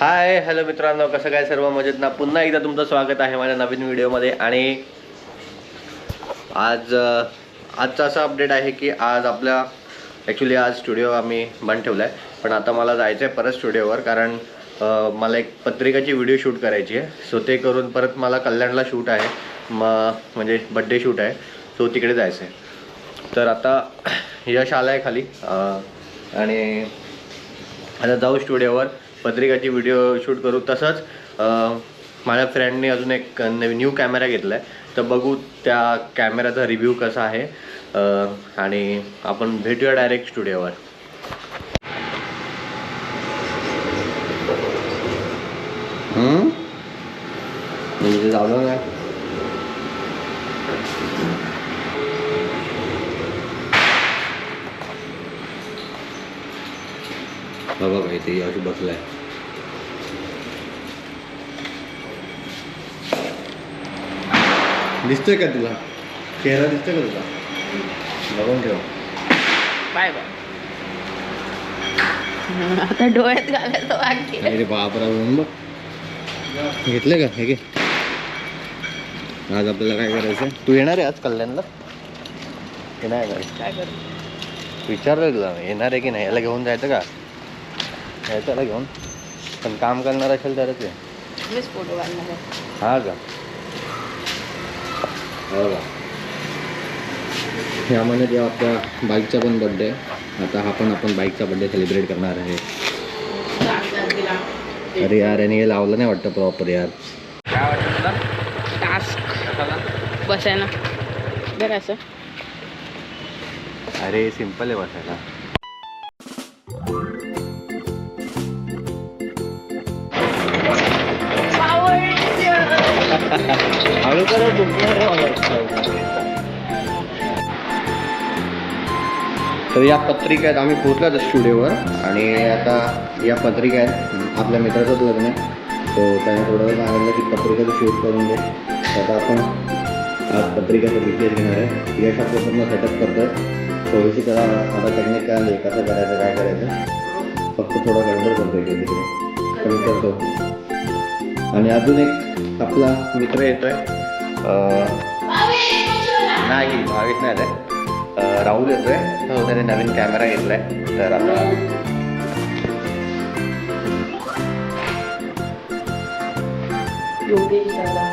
Hi hello मित्रांनो कसं काय सर्व मजेत ना? पुन्हा एकदा तुमचं स्वागत आहे माझ्या नवीन व्हिडिओमध्ये आणि आज आजचा असा अपडेट आहे की आज आपल्या ॲक्च्युली आज स्टुडिओ आम्ही बंद ठेवला आहे पण आता मला जायचं आहे परत स्टुडिओवर कारण मला एक पत्रिकाची व्हिडिओ शूट करायची आहे. सो ते करून परत मला कल्याणला शूट आहे. मग म्हणजे बड्डे शूट आहे. सो तिकडे जायचं आहे तर आता यश आलं आहे खाली आणि आता जाऊ स्टुडिओवर पत्रिकाची व्हिडिओ शूट करू. तसंच माझ्या फ्रेंडने अजून एक न्यू कॅमेरा घेतला आहे तर बघू त्या कॅमेराचा रिव्ह्यू कसा आहे. आणि आपण भेटूया डायरेक्ट स्टुडिओवर जाऊ ना बाबा भाई ते अशी बसलाय. दिसतोय का तुला? चेहरा दिसतोय का तुला? बघून ठेव. Bye bye. आता डोळ्यात घालायचं आहे. अरे बापरा बघ. घेतलं का? हे घे. आज आपल्याला काय करायचं तू येणार आहे आज कल्याणला? येणार काय करू? विचारलं तुला येणार आहे की नाही? याला घेऊन जायचं का? यायचं घेऊन. पण काम करणार असेल तरच आहे आहे. हो का? ह्या महिन्यात या आपल्या बाईकचा पण बड्डे आता हा पण आपण बाईकचा बड्डे सेलिब्रेट करणार आहे. अरे यार याने हे लावलं नाही वाटतं प्रॉपर यार. काय वाटतं टास्क बसायला. बरं असं. अरे सिंपल आहे बसायला. तर या पत्रिका आहेत आम्ही पोहोचलाच स्टुडिओवर आणि आता या पत्रिका आहेत आपल्या मित्राचंच लग्न आहे. सो त्याने थोडं वेळ सांगितलं की पत्रिकेचं शूट करून दे. आता आपण आज पत्रिकेचं डिटेल घेणार आहे. यश आपलं पूर्ण सेटअप करतो आहे थोडीशी त्याला आता टेक्निक काय आली कसं करायचं काय करायचं फक्त थोडं गडबड करतो आहे तिकडे. कमी करतो आणि अजून एक आपला मित्र येतोय. नाही भावेश नाही आलाय. अं, राहुल येतोय. तो त्याने नवीन कॅमेरा घेतलाय. तर आता योगेश दादा.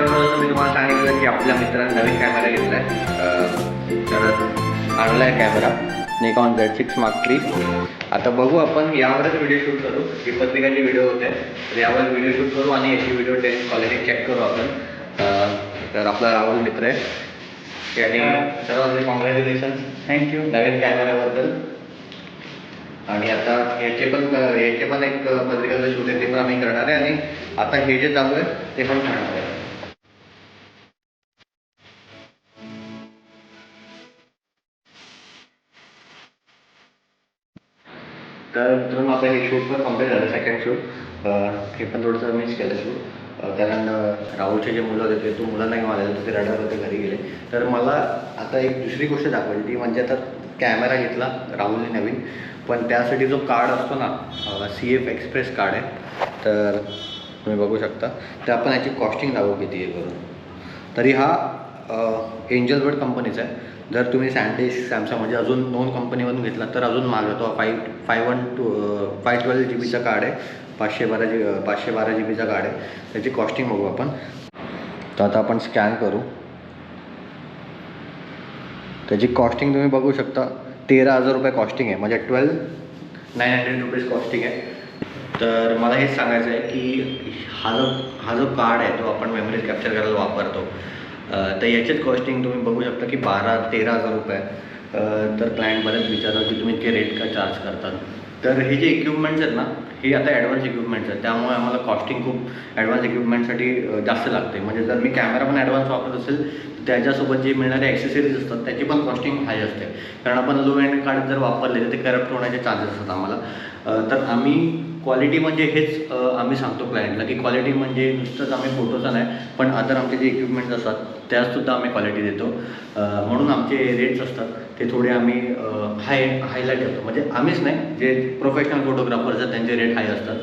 मित्रांनो मी तुम्हाला सांगितलं की आपल्या मित्राने नवीन कॅमेरा घेतलाय. अं, तर आणलाय camera Nikon Z six mark three आता बघू आपण यावरच व्हिडिओ शूट करू. ही पत्रिकाची व्हिडिओ होते. तर यावर व्हिडिओ शूट करू आणि याची व्हिडिओ टेस्ट क्वालिटी चेक करू आपण. तर आपला राहुल मित्र आहे. त्याने सर्वांचे कॉंग्रॅच्युलेशन थँक्यू नवीन कॅमेऱ्याबद्दल आणि आता याचे पण याचे पण एक पत्रिकाचं शूट आहे ते पण आम्ही करणार आहे. आणि आता हे जे चालू आहे ते पण करणार आहे. तर मित्रांनो आता हे शूट पण कंप्लीट झालं सेकंड शूट हे पण थोडंसं मिस केलं शूट कारण राहुलचे जे मुलं होते ते तो मुलांना घेऊन आलेले होते ते रडत होते घरी गेले. तर मला आता एक दुसरी गोष्ट दाखवायची ती म्हणजे आता कॅमेरा घेतला राहुलने नवीन. पण त्यासाठी जो कार्ड असतो ना सी एफ एक्सप्रेस कार्ड आहे. तर तुम्ही बघू शकता. तर आपण याची कॉस्टिंग दाखवू किती आहे करून. तरी हा एंजल बर्ड कंपनीचा आहे. जर तुम्ही सँडिस सॅमसंग म्हणजे अजून दोन कंपनीमधून घेतला तर अजून महाग आहे तो five five one two five twelve G बीचा कार्ड आहे. पाचशे बारा जी पाचशे बारा जी बीचा कार्ड आहे. त्याची कॉस्टिंग बघू आपण. तर आता आपण स्कॅन करू. त्याची कॉस्टिंग तुम्ही बघू शकता. तेरा हजार रुपये कॉस्टिंग आहे. म्हणजे twelve nine hundred rupees costing आहे. तर मला हेच सांगायचं आहे की हा जो हा जो कार्ड आहे तो आपण मेमरीज कॅप्चर करायला वापरतो. तर याचेच कॉस्टिंग तुम्ही बघू शकता की बारा तेरा हजार रुपये. तर क्लायंट बरेच विचारतात की तुम्ही इतके रेट का चार्ज करतात? तर हे जे इक्विपमेंट्स आहेत ना हे आता ॲडव्हान्स इक्विपमेंट्स आहेत. त्यामुळे आम्हाला कॉस्टिंग खूप ॲडव्हान्स इक्विपमेंटसाठी जास्त लागते. म्हणजे जर मी कॅमेरा पण ॲडव्हान्स वापरत असेल तर त्याच्यासोबत जे मिळणारे ॲक्सेसरीज असतात त्याची पण कॉस्टिंग हाय असते. कारण आपण लो एंड कार्ड जर वापरले तर ते करप्ट होण्याचे चान्सेस असतात आम्हाला. तर आम्ही क्वालिटी म्हणजे हेच आम्ही सांगतो क्लायंटला की क्वालिटी म्हणजे नुसतंच आम्ही फोटोचा नाही पण अदर आमचे जे इक्विपमेंट्स असतात त्यासुद्धा आम्ही क्वालिटी देतो. म्हणून आमचे रेट्स असतात ते थोडे आम्ही हाय हायला ठेवतो. म्हणजे आम्हीच नाही जे प्रोफेशनल फोटोग्राफर्स आहेत त्यांचे रेट हाय असतात.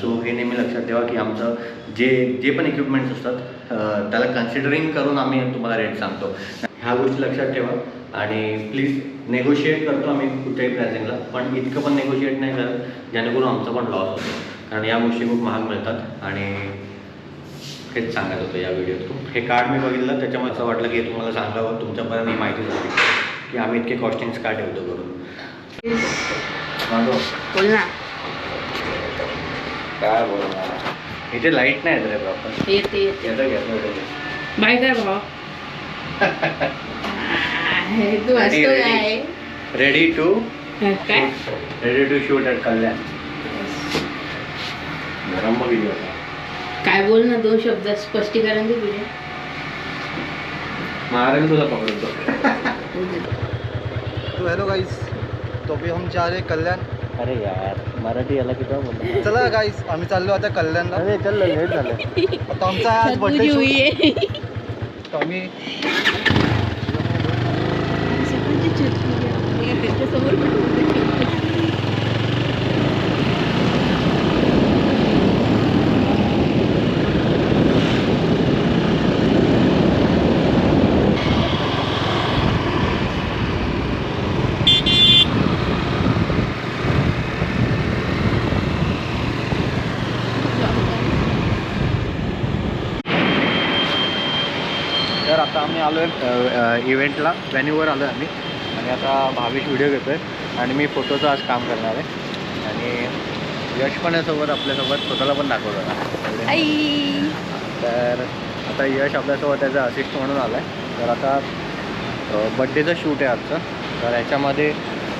सो हे नेहमी लक्षात ठेवा की आमचं जे जे पण इक्विपमेंट्स असतात त्याला कन्सिडरिंग करून आम्ही तुम्हाला रेट सांगतो. ह्या गोष्टी लक्षात ठेवा. आणि प्लीज नेगोशिएट करतो आम्ही कुठल्याही प्रायसिंगला पण इतकं पण नेगोशिएट नाही करत जेणेकरून आमचा पण लॉस होतो. कारण या गोष्टी खूप महाग मिळतात आणि हेच सांगत होतं या व्हिडिओतून हे कार्ड मी बघितलं त्याच्यामुळे असं वाटलं की तुम्हाला सांगावं तुमच्यापर्यंत ही माहिती झाली. की आम्ही इतके कॉस्टिंग्स का ठेवतो करून. बोल काय बोलणार इथे लाइट नाही येत रे प्रॉपर येते येते. घेतो बाय काय भावा? तू असतो Ready, काय रेडी टू काय ready to shoot at Kalyan गरम बघितली होता. काय बोल ना दोन शब्द स्पष्टीकरण दे तुझे मारेल तुला पकडतो तो हेलो गाइस तो अभी हम जा रहे कल्याण. अरे यार मराठी याला किती बोलतो चला गाइस आम्ही चाललो आता कल्याणला. अरे चल लेट झालं. आता आमचा आज बर्थडे तुझी हुई शूट आहे. तो आम्ही त्याच्यासमोर पण होते. तर आता आम्ही आलो आहे इव्हेंटला व्हॅन्यूवर आलो आहे आम्ही आणि आता भावेश व्हिडिओ घेतो आहे आणि मी फोटोचं आज काम करणार आहे. आणि यश पण आहे सोबत आपल्यासोबत स्वतःला पण दाखवतो आई! तर आता यश आपल्यासोबत त्याचा असिस्ट म्हणून आला आहे तर आता बड्डेचं शूट आहे आजचं. तर ह्याच्यामध्ये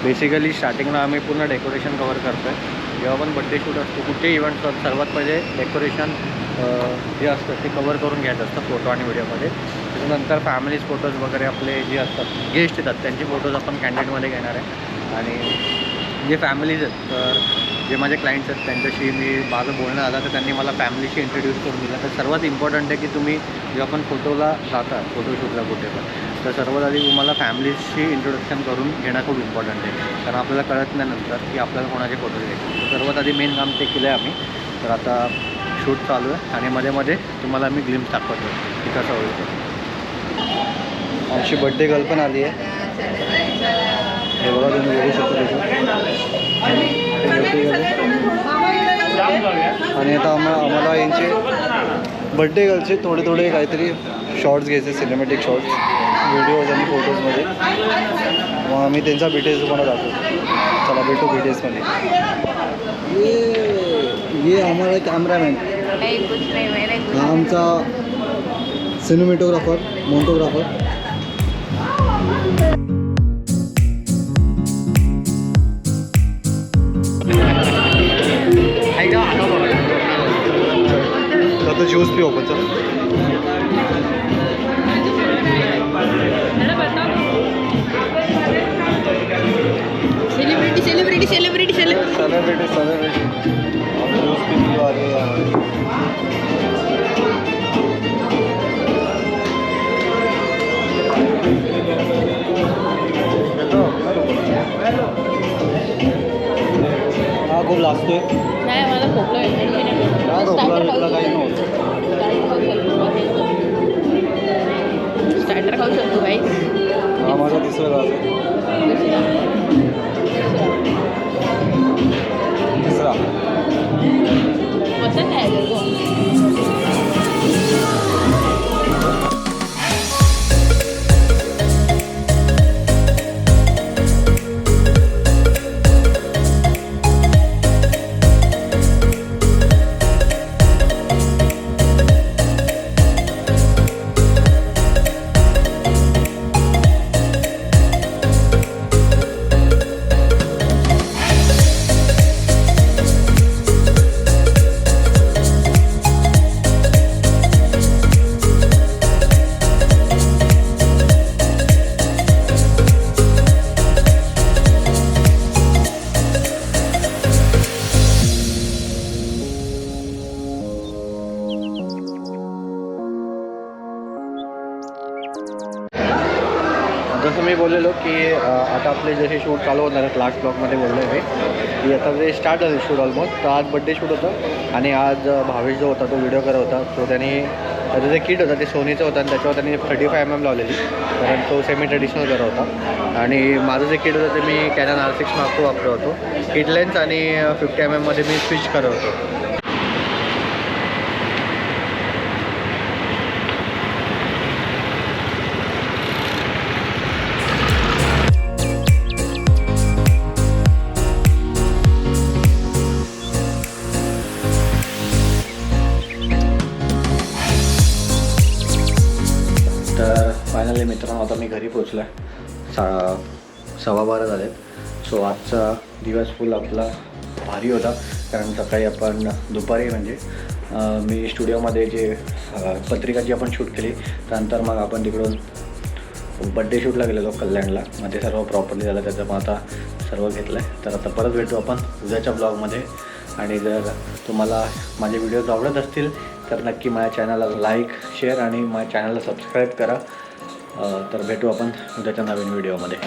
बेसिकली स्टार्टिंगला आम्ही पूर्ण डेकोरेशन कवर करतो आहे जेव्हा पण बड्डे शूट असतो कुठेही इव्हेंट असतात सर्वात पहिले डेकोरेशन जे असतं ते कवर करून घ्यायचं असतं फोटो आणि व्हिडिओमध्ये त्याच्यानंतर फॅमिलीज फोटोज वगैरे आपले जे असतात गेस्ट येतात त्यांचे फोटोज आपण कॅन्डिडमध्ये घेणार आहे. आणि जे फॅमिलीज आहेत तर जे माझे क्लायंट्स आहेत त्यांच्याशी मी माझं बोलणं आलं तर त्यांनी मला फॅमिलीशी इंट्रोड्यूस करून दिलं. तर सर्वात इम्पॉर्टंट आहे की तुम्ही जेव्हा आपण फोटोला जाता फोटोशूटला कुठे पण तर सर्वात आधी तुम्हाला फॅमिलीशी इंट्रोडक्शन करून घेणं खूप इम्पॉर्टंट आहे. कारण आपल्याला कळत नाही नंतर की आपल्याला कोणाचे फोटो घ्यायचे. सर्वात आधी मेन काम ते केलं आहे आम्ही. तर आता शूट चालू आहे आणि मध्ये मध्ये तुम्हाला मी ग्लिम्स दाखवतो की कसं होईल ते. आमची बर्थडे गर्ल पण आली आहे. हे बघा तुम्ही बघू शकता आणि आता आम्हा आम्हाला यांचे बर्थडे गर्लचे थोडे थोडे काहीतरी शॉर्ट्स घ्यायचे सिनेमॅटिक शॉर्ट्स व्हिडिओज आणि फोटोजमध्ये मग आम्ही त्यांचा डिटेल्स तुम्हाला दाखवतो. चला भेटू डिटेल्समध्ये ये ये हमारा कॅमेरामॅन नाही, कुछ नाही, हा आमचा सिनेमॅटोग्राफर मोंटोग्राफर आता ज्यूस पिऊ आपण चला. Celebrity celebrity celebrity celebrity celebrity हा खूप लागतोय नाही. मला खोकला बिकला काही. नव्हतं. स्टार्टर खाऊ शकतो. बाई हा माझा तिसरा पसंत आहे का तो? तुम्ही मी बोललेलो की आता आपले जसे शूट चालू होणार आहेत लास्ट ब्लॉकमध्ये बोललो आहे मी की आता जे स्टार्ट झाले शूट ऑलमोस्ट तर आज बड्डे शूट होतं आणि आज भावेश जो होता तो व्हिडिओ करत होता. तो त्याने त्याचं जे किट होतं ते सोनीचं होतं आणि त्याच्यावर त्यांनी थर्टी फाय एम एम लावलेली. कारण तो सेमी ट्रेडिशनल करत होता. आणि माझं जे किट होतं ते मी कॅनन आर सिक्स मार्क वापरत होतो. किट लेन्स आणि फिफ्टी एम एममध्ये मी स्विच करत होतो. फायनली मित्रांनो आता मी घरी पोचलो आहे सा सव्वा बारा झाले सो आजचा दिवस फुल आपला भारी होता. कारण सकाळी आपण दुपारी म्हणजे मी स्टुडिओमध्ये जे पत्रिका जी आपण शूट केली त्यानंतर मग आपण तिकडून बड्डे शूटला गेलेलो कल्याणला. मग ते सर्व प्रॉपरली झालं त्याचं मग आता सर्व घेतलं आहे तर आता परत भेटू आपण उद्याच्या ब्लॉगमध्ये आणि जर तुम्हाला माझे व्हिडिओज आवडत असतील तर नक्की माझ्या चॅनलला लाईक शेअर आणि माझ्या चॅनलला सबस्क्राईब करा. तर भेटू आपण उद्याच्या नवीन व्हिडिओमध्ये.